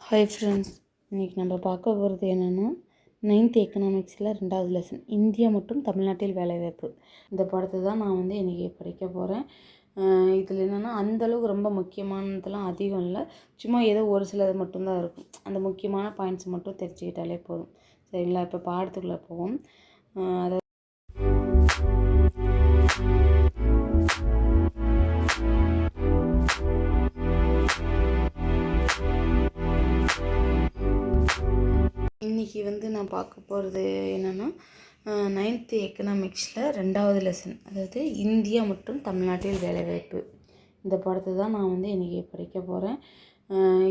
Hi friends இன்றைக்கி நம்ம பார்க்க போகிறது என்னென்னா நைன்த் எக்கனாமிக்ஸில் ரெண்டாவது லெசன் இந்தியா மற்றும் தமிழ்நாட்டில் வேலைவாய்ப்பு. இந்த படத்தை தான் நான் வந்து இன்றைக்கி படிக்க போகிறேன் இதில் என்னென்னா அந்தளவுக்கு ரொம்ப முக்கியமானதெல்லாம் அதிகம் இல்லை. சும்மா ஏதோ ஒரு சிலது மட்டும்தான் இருக்கும். அந்த முக்கியமான பாயிண்ட்ஸ் மட்டும் தெரிஞ்சுக்கிட்டாலே போதும். சரிங்களா? இப்போ பாடத்துக்குள்ளே போவோம். அதை அதாவது இன்றைக்கி வந்து நான் பார்க்க போகிறது என்னென்னா நைன்த்து எக்கனாமிக்ஸில் ரெண்டாவது லெசன் அதாவது இந்தியா மற்றும் தமிழ்நாட்டில் வேலைவாய்ப்பு. இந்த படத்தை தான் நான் வந்து இன்றைக்கி படிக்க போகிறேன்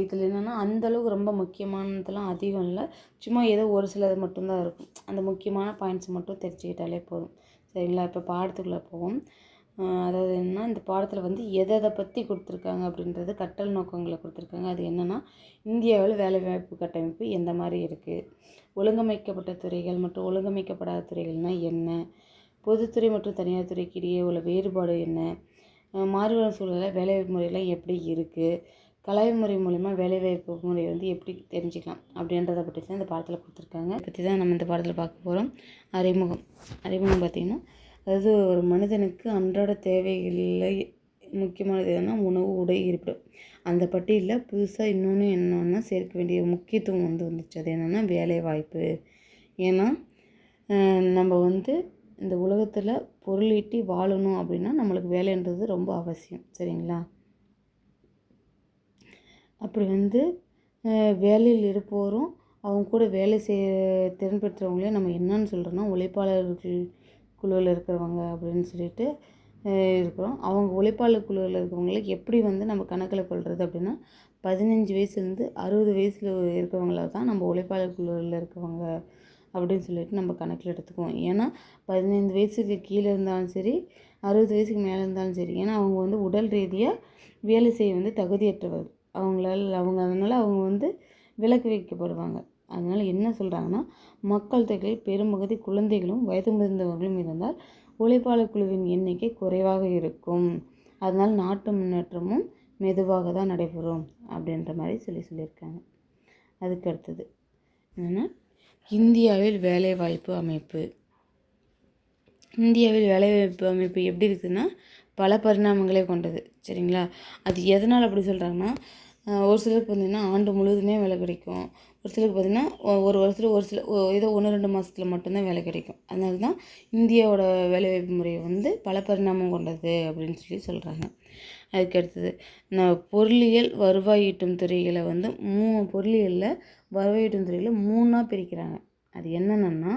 இதில் என்னென்னா அந்தளவுக்கு ரொம்ப முக்கியமானதெல்லாம் அதிகம் இல்லை. சும்மா ஏதோ ஒரு சிலது மட்டும்தான் இருக்கும். அந்த முக்கியமான பாயிண்ட்ஸ் மட்டும் தெரிஞ்சுக்கிட்டாலே போதும். சரிங்களா? இப்போ பாடத்துக்குள்ளே போவோம். அதாவது என்னன்னா இந்த பாடத்தில் வந்து எதை எதை பற்றி கொடுத்துருக்காங்க அப்படின்றது கற்றல் நோக்கங்களை கொடுத்துருக்காங்க. அது என்னென்னா இந்தியாவில் வேலைவாய்ப்பு கட்டமைப்பு எந்த மாதிரி இருக்குது ஒழுங்கமைக்கப்பட்ட துறைகள் மற்றும் ஒழுங்கமைக்கப்படாத துறைகள்னால் என்ன? பொதுத்துறை மற்றும் தனியார் துறைக்கு இடையே உள்ள வேறுபாடு என்ன? அஹ் மாறுவரும் சூழலில் வேலைவாய்ப்பு முறையெல்லாம் எப்படி இருக்குது கலவை முறை மூலிமா வேலைவாய்ப்பு முறை வந்து எப்படி தெரிஞ்சுக்கலாம்? அப்படின்றத பற்றி தான் இந்த பாடத்தில் கொடுத்துருக்காங்க. பற்றி தான் நம்ம இந்த பாடத்தில் பார்க்க போகிறோம் அறிமுகம். அறிமுகம் பார்த்திங்கன்னா அதாவது ஒரு மனிதனுக்கு அன்றாட தேவைகளில் முக்கியமானது எதுனா உணவு உடை இருப்பிடம். அந்த பட்டியலில் புதுசாக இன்னொன்று என்னென்னா சேர்க்க வேண்டிய முக்கியத்துவம் வந்து வந்துச்சு. அது என்னென்னா வேலை வாய்ப்பு ஏன்னா நம்ம வந்து இந்த உலகத்தில் பொருள் ஈட்டி வாழணும் அப்படின்னா நம்மளுக்கு வேலைன்றது ரொம்ப அவசியம். சரிங்களா? அப்படி வந்து வேலையில் இருப்போரும் அவங்க கூட வேலை செய்ய திறன் பெற்றவங்களே நம்ம என்னன்னு சொல்கிறோன்னா உழைப்பாளர்கள் குழுவில் இருக்கிறவங்க அப்படின்னு சொல்லிட்டு இருக்கிறோம். அவங்க உழைப்பாளர் குழுவில் இருக்கிறவங்களுக்கு எப்படி வந்து நம்ம கணக்கில் கொள்வது அப்படின்னா பதினஞ்சு வயசுலேருந்து அறுபது வயசில் இருக்கிறவங்கள தான் நம்ம உழைப்பாளர் குழுவில் இருக்கிறவங்க அப்படின்னு சொல்லிட்டு நம்ம கணக்கில் எடுத்துக்குவோம். ஏன்னா பதினைந்து வயசுக்கு கீழே இருந்தாலும் சரி அறுபது வயசுக்கு மேலே இருந்தாலும் சரி ஏன்னா அவங்க வந்து உடல் ரீதியாக வேலை செய்ய வந்து தகுதியற்றவர்கள் அவங்களால அவங்க அதனால் அவங்க வந்து விலக்கு வைக்கப்படுவாங்க. அதனால் என்ன சொல்கிறாங்கன்னா மக்கள் தொகையில் பெரும்பகுதி குழந்தைகளும் வயது முதிர்ந்தவர்களும் இருந்தால் உழைப்பாளர் குழுவின் எண்ணிக்கை குறைவாக இருக்கும். அதனால் நாட்டு முன்னேற்றமும் மெதுவாக தான் நடைபெறும் அப்படின்ற மாதிரி சொல்லி சொல்லியிருக்காங்க. அதுக்கு அடுத்தது என்னென்னா இந்தியாவில் வேலைவாய்ப்பு அமைப்பு. இந்தியாவில் வேலைவாய்ப்பு அமைப்பு எப்படி இருக்குதுன்னா பல பரிணாமங்களே கொண்டது சரிங்களா? அது எதனால் அப்படி சொல்கிறாங்கன்னா ஒரு சிலருக்கு வந்து ஆண்டு முழுவதுமே வேலை கிடைக்கும். ஒரு சிலருக்கு பார்த்தீங்கன்னா ஒரு வருஷத்தில் ஒரு சில ஏதோ ஒன்று ரெண்டு மாதத்துல மட்டும்தான் வேலை கிடைக்கும். அதனால தான் இந்தியாவோட வேலைவாய்ப்பு முறை வந்து பல பரிணாமம் கொண்டது அப்படின்னு சொல்லி சொல்கிறாங்க அதுக்கு அடுத்தது நான் பொருளியல் வருவாய் ஈட்டும் துறைகளை வந்து மூ பொருளியலில் வருவாய் ஈட்டும் துறையில் மூணாக பிரிக்கிறாங்க. அது என்னென்னா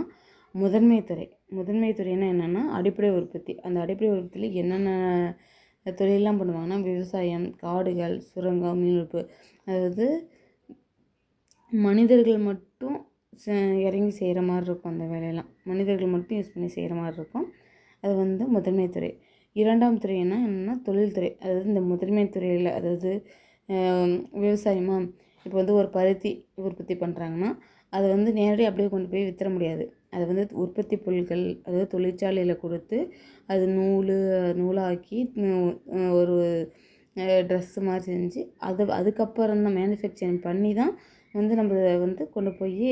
முதன்மை துறை. முதன்மை துறைன்னா என்னென்னா அடிப்படை உற்பத்தி. அந்த அடிப்படை உற்பத்தியில் என்னென்ன தொழிலெலாம் பண்ணுவாங்கன்னா விவசாயம் காடுகள் சுரங்கம் மீன்வளர்ப்பு அதாவது மனிதர்கள் மட்டும் ச- இறங்கி செய்கிற மாதிரி இருக்கும் அந்த வேலையெல்லாம். மனிதர்கள் மட்டும் யூஸ் பண்ணி செய்கிற மாதிரி இருக்கும். அது வந்து முதன்மை துறை. இரண்டாம் துறைன்னா என்னென்னா தொழில்துறை அதாவது இந்த முதன்மை துறையில் அதாவது விவசாயமாக இப்போ வந்து ஒரு பருத்தி உற்பத்தி பண்ணுறாங்கன்னா அதை வந்து நேரடியாக அப்படியே கொண்டு போய் வித்துற முடியாது. அதை வந்து உற்பத்தி பொருட்கள் அதாவது தொழிற்சாலையில் கொடுத்து அது நூல் நூலாக்கி ஒரு ட்ரெஸ்ஸு மாதிரி செஞ்சு அது அதுக்கப்புறம் தான் மேனுஃபேக்சரிங் பண்ணி தான் வந்து நம்ம வந்து கொண்டு போய்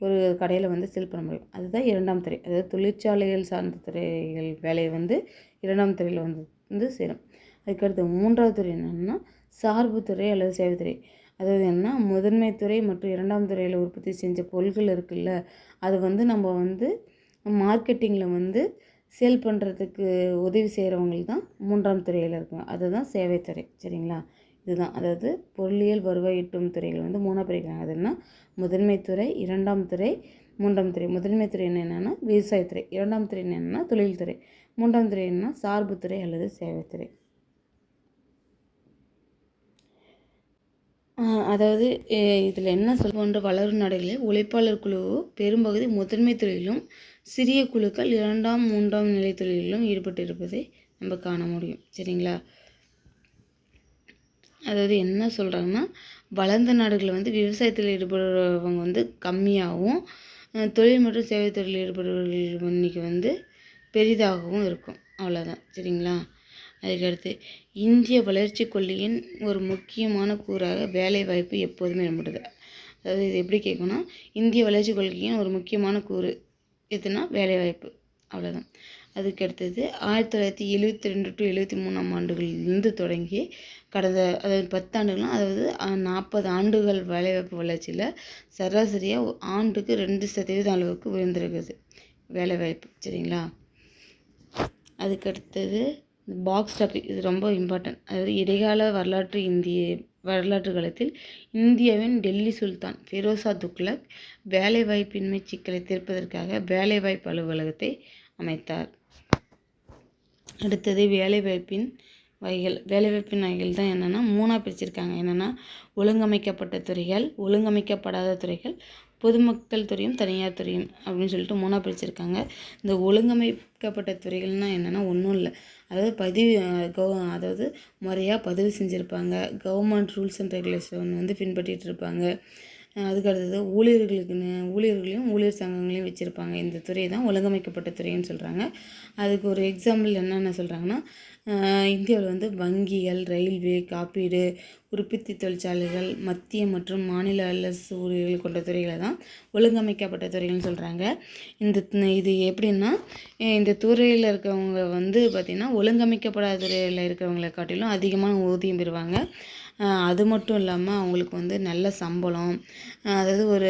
ஒரு கடையில் வந்து செல் பண்ண முடியும். அதுதான் இரண்டாம் துறை. அதாவது தொழிற்சாலைகள் சார்ந்த துறைகள் வேலையை வந்து இரண்டாம் துறையில் வந்து வந்து சேரும். அதுக்கடுத்து மூன்றாவது துறை என்னென்னா சார்பு துறை அல்லது சேவைத்துறை அதாவது என்ன முதன்மை துறை மற்றும் இரண்டாம் துறையில் உற்பத்தி செஞ்ச பொருட்கள் இருக்குல்ல அது வந்து நம்ம வந்து மார்க்கெட்டிங்கில் வந்து சேல் பண்ணுறதுக்கு உதவி செய்கிறவங்களுக்கு தான் மூன்றாம் துறையில் இருக்கும் அதுதான் சேவைத்துறை சரிங்களா? இதுதான். அதாவது பொருளியல் வருவாய் ஈட்டும் துறைகள் வந்து மூணாக பிரிக்கிறாங்க அது என்ன? முதன்மை துறை இரண்டாம் துறை மூன்றாம் துறை. முதன்மை துறை என்னென்னா? விவசாயத்துறை இரண்டாம் துறை என்னென்னா? தொழில்துறை மூன்றாம் துறை என்னன்னா சார்புத்துறை அல்லது சேவைத்துறை அதாவது இதில் என்ன சொல் போன்ற வளரும் நாடுகளில் உழைப்பாளர் குழு பெரும்பகுதி முதன்மை தொழிலும் சிறிய குழுக்கள் இரண்டாம் மூன்றாம் நிலை ஈடுபட்டு ஈடுபட்டிருப்பதை நம்ம காண முடியும். சரிங்களா? அதாவது என்ன சொல்கிறாங்கன்னா வளர்ந்த நாடுகளில் வந்து விவசாயத்தில் ஈடுபடுறவங்க வந்து கம்மியாகவும் தொழில் மற்றும் சேவை துறையில் ஈடுபடுறவர்கள் எண்ணிக்கை வந்து பெரிதாகவும் இருக்கும். அவ்வளோதான் சரிங்களா? அதுக்கடுத்து இந்திய வளர்ச்சி கொள்கையின் ஒரு முக்கியமான கூறாக வேலைவாய்ப்பு எப்போதுமே இடம்பெறுது அதாவது இது எப்படி கேட்கணும்னா இந்திய வளர்ச்சி கொள்கையின் ஒரு முக்கியமான கூறு எதுனா வேலைவாய்ப்பு. அவ்வளோதான் அதுக்கு அடுத்தது ஆயிரத்தி தொள்ளாயிரத்தி எழுபத்தி ரெண்டு டு எழுபத்தி மூணாம் ஆண்டுகளிலிருந்து தொடங்கி கடந்த அதாவது பத்தாண்டுகள்லாம் அதாவது நாற்பது ஆண்டுகள் வேலைவாய்ப்பு வளர்ச்சியில் சராசரியாக ஆண்டுக்கு ரெண்டு சதவீதம் அளவுக்கு உயர்ந்திருக்குது வேலைவாய்ப்பு சரிங்களா? அதுக்கு அடுத்தது பாக்ஸ் டாபிக் இது ரொம்ப இம்பார்ட்டன்ட் அதாவது இடைக்கால வரலாற்று இந்திய வரலாற்று காலத்தில் இந்தியாவின் டெல்லி சுல்தான் ஃபெரோசா துக்ளக் வேலைவாய்ப்பின்மை சிக்கலை தீர்ப்பதற்காக வேலைவாய்ப்பு அலுவலகத்தை அமைத்தார். அடுத்தது வேலைவாய்ப்பின் வகைகள். வேலைவாய்ப்பின் வகைகள் தான் என்னென்னா மூணாக பிரிச்சிருக்காங்க. என்னென்னா ஒழுங்கமைக்கப்பட்ட துறைகள் ஒழுங்கமைக்கப்படாத துறைகள் பொதுமக்கள் துறையும் தனியார் துறையும் அப்படின்னு சொல்லிட்டு மூணாக பிரிச்சிருக்காங்க. இந்த ஒழுங்கமைக்கப்பட்ட துறைகள்னால் என்னென்னா ஒன்றும் இல்லை. அதாவது பதிவு கவ அதாவது முறையாக பதிவு செஞ்சுருப்பாங்க. கவர்மெண்ட் ரூல்ஸ் அண்ட் ரெகுலேஷன் வந்து பின்பற்றிட்டு இருப்பாங்க. அதுக்கு அடுத்தது ஊழியர்களுக்குன்னு ஊழியர்களையும் ஊழியர் சங்கங்களையும் வச்சுருப்பாங்க. இந்த துறை தான் ஒழுங்கமைக்கப்பட்ட துறைன்னு சொல்கிறாங்க அதுக்கு ஒரு எக்ஸாம்பிள் என்னென்ன சொல்கிறாங்கன்னா இந்தியாவில் வந்து வங்கிகள் ரயில்வே காப்பீடு உற்பத்தி தொழிற்சாலைகள் மத்திய மற்றும் மாநில அரசு ஊழியர்கள் கொண்ட துறைகளை தான் ஒழுங்கமைக்கப்பட்ட துறைகள்னு சொல்கிறாங்க இந்த இது எப்படின்னா இந்த துறையில் இருக்கிறவங்க வந்து பார்த்திங்கன்னா ஒழுங்கமைக்கப்படாத துறையில் இருக்கிறவங்களை காட்டிலும் அதிகமான ஊதியம் பெறுவாங்க. அது மட்டும் இல்லாமல் அவங்களுக்கு வந்து நல்ல சம்பளம் அதாவது ஒரு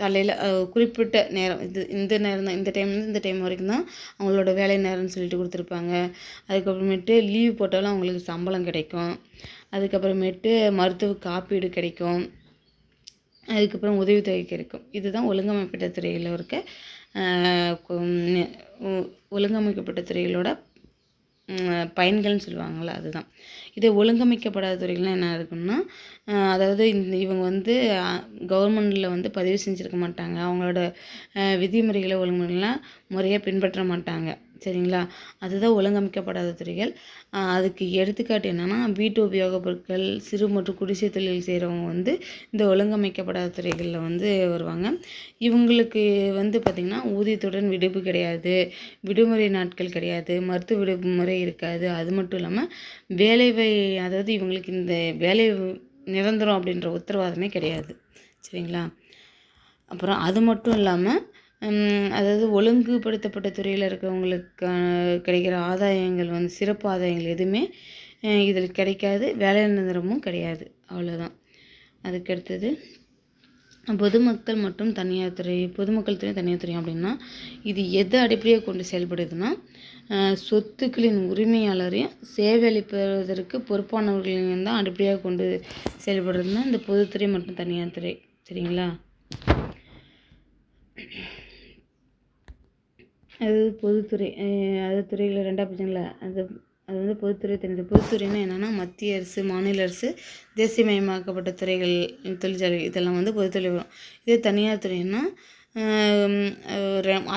காலையில் குறிப்பிட்ட நேரம் இது இந்த நேரம் தான் இந்த டைம்லேருந்து இந்த டைம் வரைக்கும் தான் அவங்களோட வேலை நேரம்னு சொல்லிட்டு கொடுத்துருப்பாங்க. அதுக்கப்புறமேட்டு லீவ் போட்டாலும் அவங்களுக்கு சம்பளம் கிடைக்கும். அதுக்கப்புறமேட்டு மருத்துவ காப்பீடு கிடைக்கும். அதுக்கப்புறம் உதவித்தொகை கிடைக்கும். இதுதான் ஒழுங்கமைக்கப்பட்ட துறையில் இருக்க ஒழுங்கமைக்கப்பட்ட துறைகளோட பயன்கள்னு சொல்லுவாங்கள்ல அதுதான். இதே ஒழுங்கமைக்கப்படாத துறைகள்லாம் என்ன இருக்குன்னா அதாவது இந்த இவங்க வந்து கவர்மெண்டில் வந்து பதிவு செஞ்சுருக்க மாட்டாங்க. அவங்களோட விதிமுறைகளை ஒழுங்குமுறைகள்லாம் முறையாக பின்பற்ற மாட்டாங்க. சரிங்களா? அதுதான் ஒழுங்கமைக்கப்படாத துறைகள். அதுக்கு எடுத்துக்காட்டு என்னென்னா வீட்டு உபயோகப் பொருட்கள் சிறு மற்றும் குடிசை தொழில் செய்கிறவங்க வந்து இந்த ஒழுங்கமைக்கப்படாத துறைகளில் வந்து வருவாங்க. இவங்களுக்கு வந்து பார்த்திங்கன்னா ஊதியத்துடன் விடுப்பு கிடையாது விடுமுறை நாட்கள் கிடையாது மருத்துவ விடுமுறை இருக்காது. அது மட்டும் இல்லாமல் வேலைவை அதாவது இவங்களுக்கு இந்த வேலை நிரந்தரம் அப்படின்ற உத்தரவாதமே கிடையாது. சரிங்களா? அப்புறம் அது மட்டும் இல்லாமல் அதாவது ஒழுங்குபடுத்தப்பட்ட துறையில் இருக்கிறவங்களுக்கு கிடைக்கிற ஆதாயங்கள் வந்து சிறப்பு ஆதாயங்கள் எதுவுமே இதில் கிடைக்காது. வேலை நிரந்தரமும் கிடையாது. அவ்வளோதான் அதுக்கடுத்தது பொதுமக்கள் மற்றும் தனியார் துறை பொதுமக்கள் துறை தனியார் துறை அப்படின்னா இது எதை அடிப்படையாக கொண்டு செயல்படுதுன்னா சொத்துக்களின் உரிமையாளரையும் சேவை அளிப்பதற்கு பொறுப்பானவர்களையும் தான் அடிப்படையாக கொண்டு செயல்படுறதுன்னா இந்த பொதுத்துறை மற்றும் தனியார் துறை. சரிங்களா? அது பொதுத்துறை அது துறையில் ரெண்டாக பிரிச்சாங்கள அது அது வந்து பொதுத்துறை தனி பொதுத்துறைன்னா என்னென்னா மத்திய அரசு மாநில அரசு தேசியமயமாக்கப்பட்ட துறைகள் தொழிற்சாலை இதெல்லாம் வந்து பொதுத்துறை வரும். இதே தனியார் துறைன்னா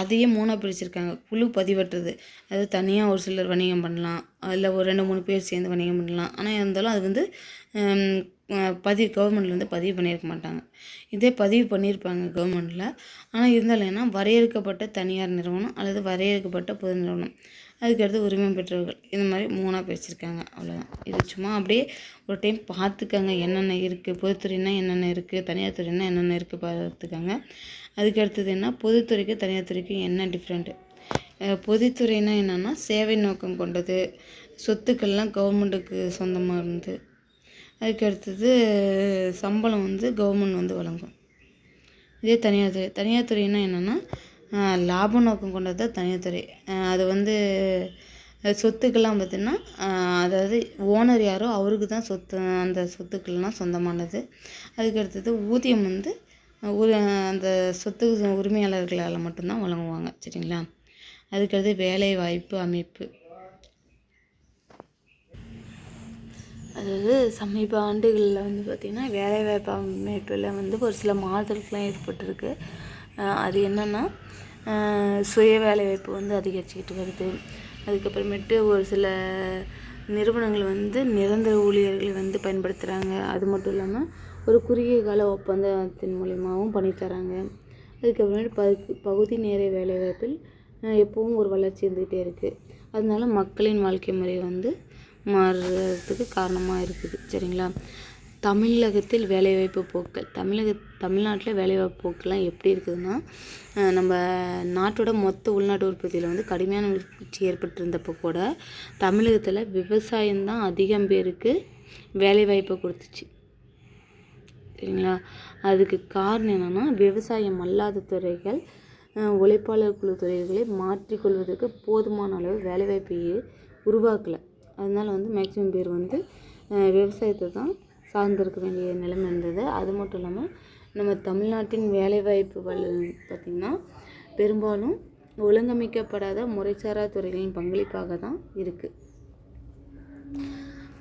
அதையும் மூணாக பிரிச்சிருக்காங்க. குழு பதிவற்றது. அது தனியாக ஒரு சிலர் வணிகம் பண்ணலாம். அதில் ஒரு ரெண்டு மூணு பேர் சேர்ந்து வணிகம் பண்ணலாம். ஆனால் இருந்தாலும் அது வந்து பதிவு கவர்மெண்ட்டில் வந்து பதிவு பண்ணியிருக்க மாட்டாங்க. இதே பதிவு பண்ணியிருப்பாங்க கவர்மெண்ட்டில் ஆனால் இருந்தாலும் என்ன வரையறுக்கப்பட்ட தனியார் நிறுவனம் அல்லது வரையறுக்கப்பட்ட பொது நிறுவனம். அதுக்கடுத்து உரிமை பெற்றவர்கள். இந்த மாதிரி மூணாக பிரிச்சிருக்காங்க அவ்வளோதான் இது சும்மா அப்படியே ஒரு டைம் பார்த்துக்கங்க. என்னென்ன இருக்குது பொதுத்துறைனா என்னென்ன இருக்குது தனியார் துறைனா என்னென்ன இருக்குது பார்த்துக்கங்க. அதுக்கு அடுத்தது என்ன? பொதுத்துறைக்கு தனியார் துறைக்கும் என்ன டிஃப்ரெண்ட்டு பொதுத்துறைனா என்னென்னா சேவை நோக்கம் கொண்டது. சொத்துக்கள்லாம் கவர்மெண்ட்டுக்கு சொந்தமாக இருந்து அதுக்கு அடுத்தது சம்பளம் வந்து கவர்மெண்ட் வந்து வழங்கும். இதே தனியார் துறை. தனியார் துறைன்னா என்னென்னா லாப நோக்கம் கொண்டது தான் தனியார் துறை. அது வந்து சொத்துக்கள்லாம் பார்த்திங்கன்னா அதாவது ஓனர் யாரோ அவருக்கு தான் சொத்து அந்த சொத்துக்கள்லாம் சொந்தமானது. அதுக்கு அடுத்தது ஊதியம் வந்து அந்த சொத்து உரிமையாளர்களால் மட்டும்தான் வழங்குவாங்க சரிங்களா? அதுக்கடுத்து வேலை வாய்ப்பு அமைப்பு. அதாவது சமீப ஆண்டுகளில் வந்து பார்த்திங்கன்னா வேலைவாய்ப்பு அமைப்பில் வந்து ஒரு சில மாறுதல்கள்லாம் ஏற்பட்டிருக்கு. அது என்னென்னா சுய வேலைவாய்ப்பு வந்து அதிகரிச்சுக்கிட்டு வருது. அதுக்கப்புறமேட்டு ஒரு சில நிறுவனங்கள் வந்து நிரந்தர ஊழியர்களை வந்து பயன்படுத்துகிறாங்க அது மட்டும் இல்லாமல் ஒரு குறுகிய கால ஒப்பந்தத்தின் மூலியமாகவும் பண்ணி தராங்க. அதுக்கப்புறமேட்டு பகு பகுதி நேர வேலைவாய்ப்பில் எப்பவும் ஒரு வளர்ச்சி இருந்துகிட்டே இருக்குது அதனால மக்களின் வாழ்க்கை முறை வந்து மாறுறதுக்கு காரணமாக இருக்குது சரிங்களா? தமிழகத்தில் வேலைவாய்ப்பு போக்கள் தமிழக தமிழ்நாட்டில் வேலைவாய்ப்பு போக்கெலாம் எப்படி இருக்குதுன்னா நம்ம நாட்டோட மொத்த உள்நாட்டு உற்பத்தியில் வந்து கடுமையான வீழ்ச்சி ஏற்பட்டிருந்தப்போ கூட தமிழகத்தில் விவசாயம்தான் அதிகம் பேருக்கு வேலைவாய்ப்பை கொடுத்துச்சு சரிங்களா? அதுக்கு காரணம் என்னென்னா விவசாயம் அல்லாத துறைகள் உழைப்பாளர் குழு துறைகளை மாற்றிக்கொள்வதற்கு போதுமான அளவு வேலைவாய்ப்பையே உருவாக்கலை. அதனால வந்து மேக்ஸிமம் பேர் வந்து விவசாயத்தை தான் சார்ந்திருக்க வேண்டிய நிலைமை இருந்தது. அது மட்டும் இல்லாமல் நம்ம தமிழ்நாட்டின் வேலைவாய்ப்பு பார்த்திங்கன்னா பெரும்பாலும் ஒழுங்கமைக்கப்படாத முறைசாரா துறைகளின் பங்களிப்பாக தான் இருக்குது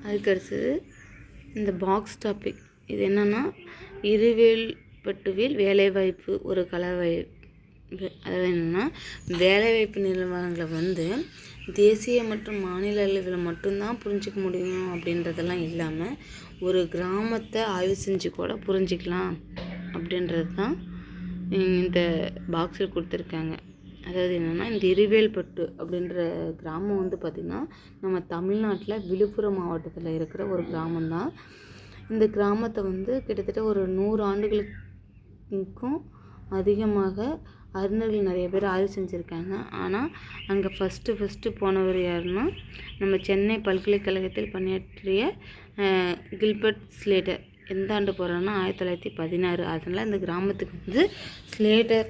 அதுக்கடுத்தது இந்த பாக்ஸ் டாபிக் இது என்னென்னா இருவேல் பட்டுவில் வேலைவாய்ப்பு ஒரு கலவை அதாவது என்னென்னா வேலைவாய்ப்பு நிறுவனங்களை வந்து தேசிய மற்றும் மாநில அளவில் மட்டும்தான் புரிஞ்சிக்க முடியும் அப்படின்றதெல்லாம் இல்லாமல் ஒரு கிராமத்தை ஆய்வு செஞ்சு கூட புரிஞ்சிக்கலாம் அப்படின்றது தான் இந்த பாக்ஸில் கொடுத்துருக்காங்க. அதாவது என்னென்னா இந்த இருவேல்பட்டு அப்படின்ற கிராமம் வந்து பார்த்திங்கன்னா நம்ம தமிழ்நாட்டில் விழுப்புரம் மாவட்டத்தில் இருக்கிற ஒரு கிராமம்தான். இந்த கிராமத்தை வந்து கிட்டத்தட்ட ஒரு நூறு ஆண்டுகளுக்கும் அதிகமாக அறிஞர்கள் நிறைய பேர் ஆய்வு செஞ்சுருக்காங்க. ஆனால் அங்கே ஃபஸ்ட்டு ஃபஸ்ட்டு போனவர் யாருன்னா நம்ம சென்னை பல்கலைக்கழகத்தில் பணியாற்றிய கில்பர்ட் ஸ்லேட்டர். எந்த ஆண்டு போகிறாருன்னா ஆயிரத்தி தொள்ளாயிரத்தி பதினாறு. அதனால் இந்த கிராமத்துக்கு வந்து ஸ்லேட்டர்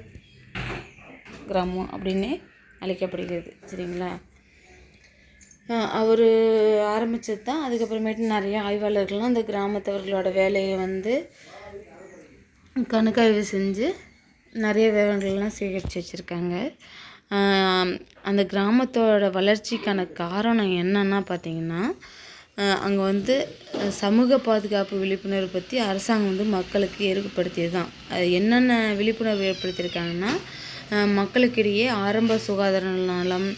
கிராமம் அப்படின்னே அழைக்கப்படுகிறது. சரிங்களா? அவர் ஆரம்பித்தது தான் அதுக்கப்புறமேட்டு நிறைய ஆய்வாளர்கள்லாம் அந்த கிராமத்தவர்களோட வேலையை வந்து கணக்காய்வு செஞ்சு நிறைய விவரங்கள்லாம் சேகரித்து வச்சுருக்காங்க. அந்த கிராமத்தோட வளர்ச்சிக்கான காரணம் என்னன்னா பார்த்தீங்கன்னா அங்கே வந்து சமூக பாதுகாப்பு விழிப்புணர்வு பற்றி அரசாங்கம் வந்து மக்களுக்கு ஏற்படுத்தியது தான் அது என்னென்ன விழிப்புணர்வு ஏற்படுத்தியிருக்காங்கன்னா மக்களுக்கிடையே ஆரம்ப சுகாதார நலம்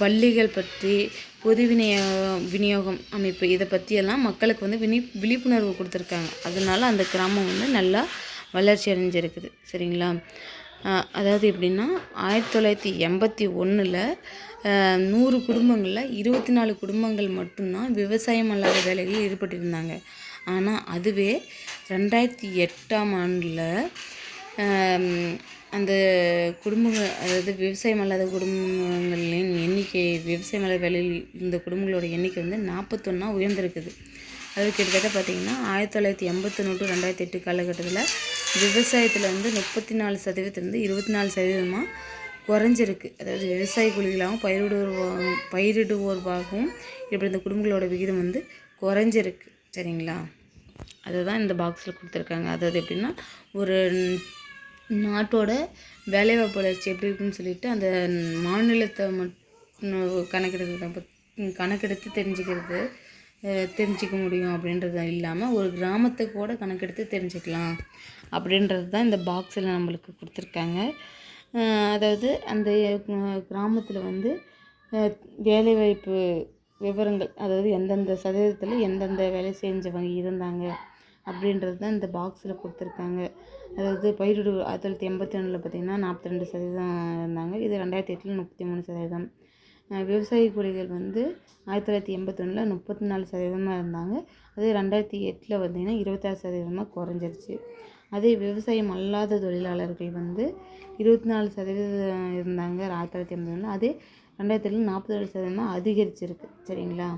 பள்ளிகள் பற்றி பொது விநியோக விநியோகம் அமைப்பு இதை பற்றியெல்லாம் மக்களுக்கு வந்து விழி விழிப்புணர்வு கொடுத்துருக்காங்க. அதனால அந்த கிராமம் வந்து நல்லா வளர்ச்சி அடைஞ்சிருக்குது. சரிங்களா? அதாவது எப்படின்னா ஆயிரத்தி தொள்ளாயிரத்தி எண்பத்தி ஒன்றில் நூறு குடும்பங்களில் இருபத்தி நாலு குடும்பங்கள் மட்டும்தான் விவசாயம் அல்லாத வேலைகளில் ஈடுபட்டிருந்தாங்க. ஆனால் அதுவே ரெண்டாயிரத்தி எட்டாம் ஆண்டில் அந்த குடும்பங்கள் அதாவது விவசாயம் அல்லாத குடும்பங்களின் எண்ணிக்கை விவசாயம் அல்லாத வேலையில் இருந்த குடும்பங்களோட எண்ணிக்கை வந்து நாற்பத்தொன்னா உயர்ந்திருக்குது. அது கிட்டத்தட்ட பார்த்திங்கன்னா ஆயிரத்தி தொள்ளாயிரத்தி எண்பத்தொன்று டு ரெண்டாயிரத்தி எட்டு காலகட்டத்தில் விவசாயத்தில் வந்து முப்பத்தி நாலு சதவீதத்துலேருந்து இருபத்தி நாலு சதவீதமாக குறைஞ்சிருக்கு. அதாவது விவசாய குழிகளாகவும் பயிரிடுவோர் பயிரிடுவோர்வாகவும் இப்படி இந்த குடும்பங்களோட விகிதம் வந்து குறைஞ்சிருக்கு. சரிங்களா? அதுதான் இந்த பாக்ஸில் கொடுத்துருக்காங்க. அதாவது எப்படின்னா ஒரு நாட்டோட வேலைவாய்ப்பு வளர்ச்சி எப்படி இருக்குன்னு சொல்லிட்டு அந்த மாநிலத்தை மட்டும் கணக்கெடுக்கிறத கணக்கெடுத்து தெரிஞ்சுக்கிறது தெரிஞ்சிக்க முடியும் அப்படின்றது இல்லாமல் ஒரு கிராமத்தை கூட கணக்கெடுத்து தெரிஞ்சுக்கலாம் அப்படின்றது தான் இந்த பாக்ஸில் நம்மளுக்கு கொடுத்துருக்காங்க. அதாவது அந்த கிராமத்தில் வந்து வேலைவாய்ப்பு விவரங்கள் அதாவது எந்தெந்த சதவீதத்தில் எந்தெந்த வேலை செஞ்சவங்க இருந்தாங்க அப்படின்றது தான் இந்த பாக்ஸில் கொடுத்துருக்காங்க. அதாவது பயிரிடு ஆயிரத்தி தொள்ளாயிரத்தி எண்பத்தி ஒன்றில் பார்த்திங்கன்னா நாற்பத்தி ரெண்டு சதவீதம் இருந்தாங்க. இது ரெண்டாயிரத்தி எட்டில் முப்பத்தி மூணு சதவீதம். விவசாய கூலிகள் வந்து ஆயிரத்தி தொள்ளாயிரத்தி எண்பத்தொன்னில் முப்பத்தி நாலு சதவீதமாக இருந்தாங்க. அதே ரெண்டாயிரத்தி எட்டில் பார்த்திங்கன்னா இருபத்தாறு சதவீதமாக குறைஞ்சிருச்சு. அதே விவசாயம் அல்லாத தொழிலாளர்கள் வந்து இருபத்தி நாலு சதவீதம் இருந்தாங்க ஆயிரத்தி தொள்ளாயிரத்தி எண்பத்தொன்னில். அதே ரெண்டாயிரத்தி எட்டில் நாற்பத்தேழு சதவீதமாக அதிகரிச்சிருக்கு. சரிங்களா?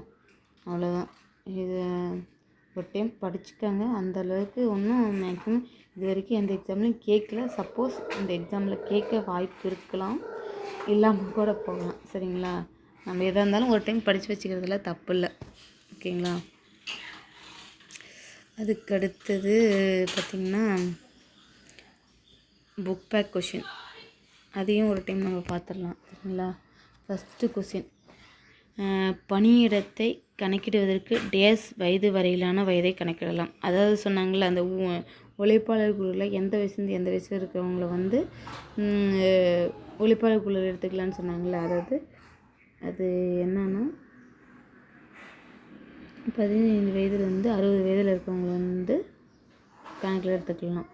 அவ்வளோதான் இது ஒரு டைம் படிச்சுக்காங்க. அந்த அளவுக்கு ஒன்றும் மேக்ஸிமம் இது வரைக்கும் எந்த எக்ஸாம்லையும் கேட்கல சப்போஸ் இந்த எக்ஸாமில் கேட்க வாய்ப்பு இருக்கலாம். இல்லாமல் கூட போகலாம் சரிங்களா? நம்ம எதாக இருந்தாலும் ஒரு டைம் படித்து வச்சுக்கிறதுல தப்பு இல்லை ஓகேங்களா? அதுக்கு அடுத்தது பார்த்திங்கன்னா புக் பேக் கொஷின் அதையும் ஒரு டைம் நம்ம பார்த்துடலாம் சரிங்களா? ஃபஸ்ட்டு கொஷின் பணியிடத்தை கணக்கிடுவதற்கு டேஸ் வயது வரையிலான வயதை கணக்கிடலாம். அதாவது சொன்னாங்கள்ல அந்த ஊ உழைப்பாளர் குழுவில் எந்த வயசுலேருந்து எந்த வயசு இருக்கிறவங்கள வந்து உழைப்பாளர் குழுவில் எடுத்துக்கலான்னு சொன்னாங்கள்ல அதாவது அது என்னன்னா பதினைந்து வயதுலேருந்து அறுபது வயதில் இருக்கவங்கள வந்து கணக்கில் எடுத்துக்கலாம்.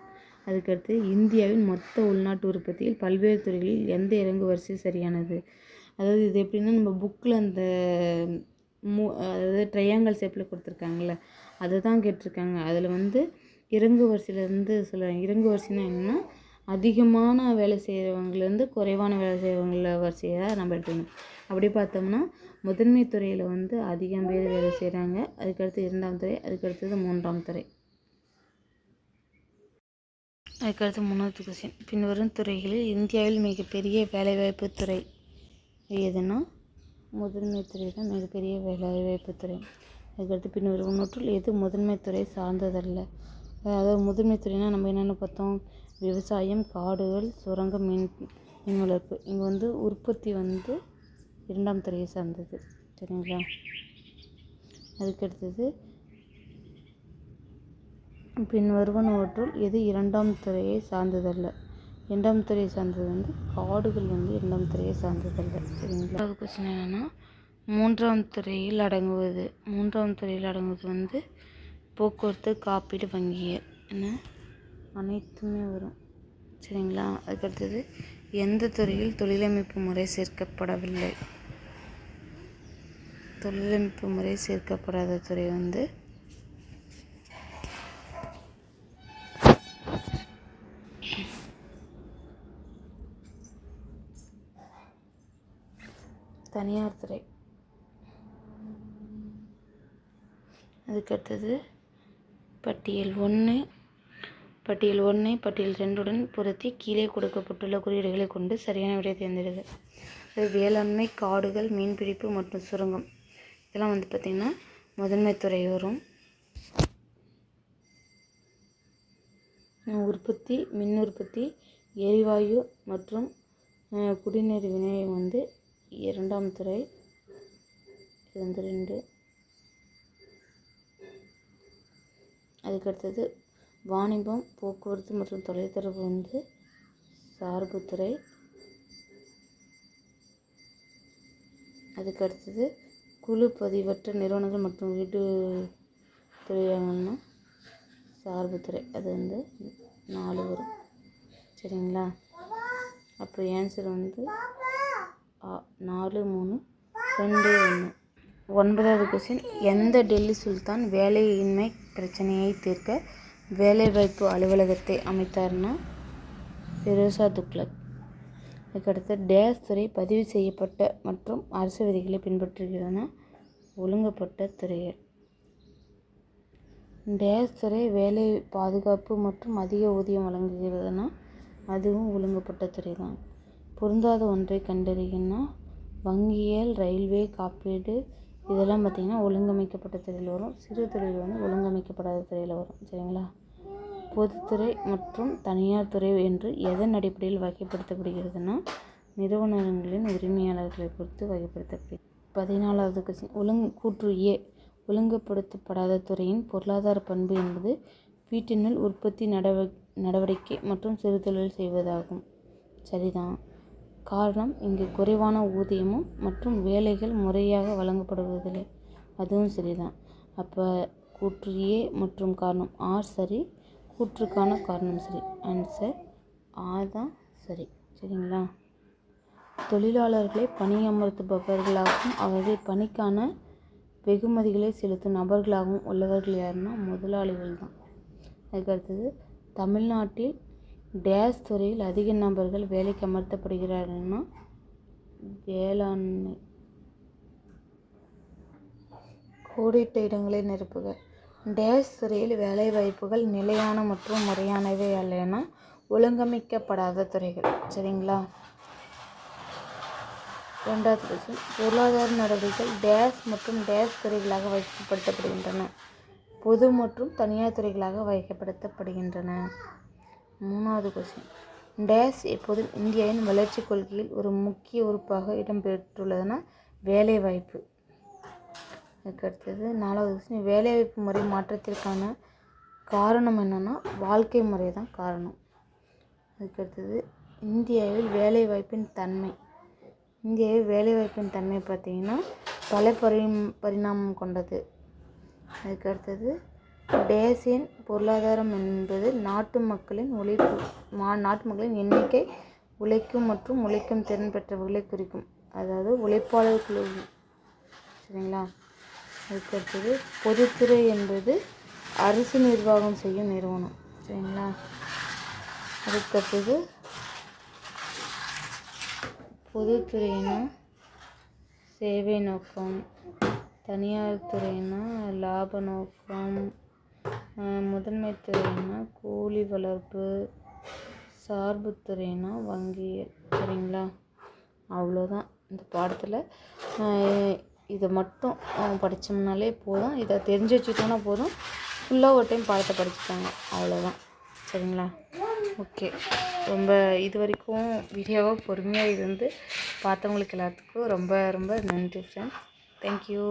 அதுக்கடுத்து இந்தியாவின் மொத்த உள்நாட்டு உற்பத்தியில் பல்வேறு துறைகளில் எந்த இறங்கு வரிசை சரியானது? அதாவது இது எப்படின்னா நம்ம புக்கில் அந்த மூ அதாவது ட்ரையாங்கல் ஷேப்பில் கொடுத்துருக்காங்கல்ல அதை தான் கேட்டிருக்காங்க. அதில் வந்து இறங்கு வரிசையிலேருந்து சொல்லுவாங்க. இறங்கு வரிசைன்னா என்னென்னா அதிகமான வேலை செய்கிறவங்கலேருந்து குறைவான வேலை செய்கிறவங்கள வரிசையை நம்ம எடுத்துக்கணும். அப்படி பார்த்தோம்னா முதன்மை துறையில் வந்து அதிகம் பேர் வேலை செய்கிறாங்க அதுக்கடுத்து இரண்டாம் துறை அதுக்கடுத்தது மூன்றாம் துறை. அதுக்கடுத்து மூணாவது கொஸ்டின் பின்வரும் துறைகளில் இந்தியாவில் மிகப்பெரிய வேலைவாய்ப்பு துறை எதுனா முதன்மை துறை தான் மிகப்பெரிய வேலைவாய்ப்பு துறை. அதுக்கடுத்து பின்வரும் நூற்றில் எது முதன்மை துறை சார்ந்ததல்ல? அதாவது முதன்மை துறைனா நம்ம என்னென்ன பார்த்தோம்? விவசாயம் காடுகள் சுரங்கம் மீன் மீன் வளர்ப்பு. இங்கே வந்து உற்பத்தி வந்து இரண்டாம் துறையை சார்ந்தது. சரிங்களா? அதுக்கடுத்தது பின் வருவனவற்றுள் எது இரண்டாம் துறையை சார்ந்ததல்ல? இரண்டாம் துறையை சார்ந்தது வந்து காடுகள் வந்து இரண்டாம் துறையை சார்ந்ததல்ல. சரிங்களா? அது கொஸ்டின் என்னென்னா மூன்றாம் துறையில் அடங்குவது. மூன்றாம் துறையில் அடங்குவது வந்து போக்குவரத்து காப்பீடு வங்கி என்ன? அனைத்துமே வரும். சரிங்களா? அதுக்கடுத்தது எந்த துறையில் தொழிலமைப்பு முறை சேர்க்கப்படவில்லை? தொழிலமைப்பு முறை சேர்க்கப்படாத துறை வந்து தனியார் துறை. அதுக்கடுத்தது பட்டியல் ஒன்று. பட்டியல் ஒன்றை பட்டியல் ரெண்டுடன் பொருத்தி கீழே கொடுக்கப்பட்டுள்ள குறியீடுகளை கொண்டு சரியான விடையை தேர்ந்தெடுக்க அது வேளாண்மை காடுகள் மீன்பிடிப்பு மற்றும் சுரங்கம். இதெல்லாம் வந்து பார்த்திங்கன்னா முதன்மை துறை வரும் உற்பத்தி மின் உற்பத்தி எரிவாயு மற்றும் குடிநீர் விநியோகம் வந்து இரண்டாம் துறை. இது வந்து ரெண்டு. அதுக்கடுத்தது வாணிபம் போக்குவரத்து மற்றும் தொலைத்தொடர்பு வந்து சார்புத்துறை. அதுக்கடுத்தது குழு பதிவற்ற நிறுவனங்கள் மற்றும் வீட்டு தொழிலாளர்கள்னா சார்புத்துறை. அது வந்து நாலு வரும். சரிங்களா? அப்போ ஆன்சர் வந்து ஆ, நாலு மூணு ரெண்டு ஒன்று. ஒன்பதாவது கொஸ்டின் எந்த டெல்லி சுல்தான் வேலையின்மை பிரச்சனையை தீர்க்க வேலைவாய்ப்பு அலுவலகத்தை அமைத்தார்னா ஃபிரோசா துக்ளக். அதுக்கடுத்து டேஸ் துறை பதிவு செய்யப்பட்ட மற்றும் அரசு விதிகளை பின்பற்றுகிறதுனா ஒழுங்கப்பட்ட துறைகள். டேஸ் துறை வேலை பாதுகாப்பு மற்றும் அதிக ஊதியம் வழங்குகிறதுனா அதுவும் ஒழுங்கப்பட்ட துறை தான் பொருந்தாத ஒன்றை கண்டறியன்னா வங்கியல் ரயில்வே காப்பீடு இதெல்லாம் பார்த்திங்கன்னா ஒழுங்கமைக்கப்பட்ட துறையில் வரும். சிறு தொழில் வந்து ஒழுங்கமைக்கப்படாத துறையில் வரும். சரிங்களா? பொதுத்துறை மற்றும் தனியார் துறை என்று எதன் அடிப்படையில் வகைப்படுத்தப்படுகிறதுனா நிறுவனங்களின் உரிமையாளர்களை பொறுத்து வகைப்படுத்தப்படுகிறது. பதினாலாவது கொஸ்டின் ஒழுங்கு கூற்று ஏ ஒழுங்குபடுத்தப்படாத துறையின் பொருளாதார பண்பு என்பது வீட்டினுள் உற்பத்தி நடவ நடவடிக்கை மற்றும் சிறுதொழில் செய்வதாகும். சரிதான். காரணம் இங்கு குறைவான ஊதியமும் மற்றும் வேலைகள் முறையாக வழங்கப்படுவதில்லை. அதுவும் சரிதான். அப்போ கூற்று ஏ மற்றும் காரணம் ஆர் சரி கூற்றுக்கான காரணம் சரி. ஆன்சர் ஆர் தான் சரி. சரிங்களா? தொழிலாளர்களை பணியமர்த்துபவர்களாகவும் அவர்கள் பணிக்கான வெகுமதிகளை செலுத்தும் நபர்களாகவும் உள்ளவர்கள் யாருன்னா முதலாளிகள் தான். அதுக்கடுத்தது தமிழ்நாட்டில் டேஸ் துறையில் அதிக நபர்கள் வேலைக்கு அமர்த்தப்படுகிறார்கள்னா வேளாண்மை கோடிட்ட இடங்களை நிரப்புக. டேஸ் துறையில் வேலைவாய்ப்புகள் நிலையான மற்றும் முறையானவை அல்லனா ஒழுங்கமைக்கப்படாத துறைகள். சரிங்களா? ரெண்டாவது கொஸ்டின் பொருளாதார நடவடிக்கைகள் டேஸ் மற்றும் டேஸ் துறைகளாக வகைப்படுத்தப்படுகின்றன பொது மற்றும் தனியார் துறைகளாக வகைப்படுத்தப்படுகின்றன மூணாவது கொஸ்டின் டேஸ் எப்போதும் இந்தியாவின் வளர்ச்சிக் கொள்கையில் ஒரு முக்கிய உறுப்பாக இடம்பெற்றுள்ளதுன்னா வேலைவாய்ப்பு. அதுக்கடுத்தது நாலாவது கொஸ்டின் வேலைவாய்ப்பு முறை மாற்றத்திற்கான காரணம் என்னென்னா வாழ்க்கை முறை தான் காரணம். அதுக்கடுத்தது இந்தியாவில் வேலைவாய்ப்பின் தன்மை. இந்தியாவில் வேலைவாய்ப்பின் தன்மை பார்த்திங்கன்னா பல பரி பரிணாமம் கொண்டது. அதுக்கடுத்தது டேசியன் பொருளாதாரம் என்பது நாட்டு மக்களின் உழைப்பு மா நாட்டு மக்களின் எண்ணிக்கை உழைக்கும் மற்றும் உழைக்கும் திறன் பெற்றவர்களை குறிக்கும். அதாவது உழைப்பாளர் குழு. சரிங்களா? அதுக்கடுத்தது பொதுத்துறை என்பது அரசு நிர்வாகம் செய்யும் நிறுவனம். சரிங்களா? அதுக்கடுத்தது பொதுத்துறையினா சேவை நோக்கம் தனியார் துறையினா லாப நோக்கம் முதன்மை துறைனா கூலி வளர்ப்பு சார்புத்துறைனா வங்கியல் சரிங்களா? அவ்வளோதான் இந்த பாடத்தில். இதை மட்டும் படித்தோம்னாலே படிச்சோம்னாலே போதும். இதை தெரிஞ்சு வச்சுட்டோம்னா போதும். ஃபுல்லாக ஒரு டைம் பாடத்தை படிச்சுட்டாங்க அவ்வளோதான். சரிங்களா? ஓகே. ரொம்ப இது வரைக்கும் வீடியோவாக பொறுமையாக இருந்து பார்த்தவங்களுக்கு எல்லாத்துக்கும் ரொம்ப ரொம்ப நன்றி ஃப்ரெண்ட்ஸ் தேங்க்யூ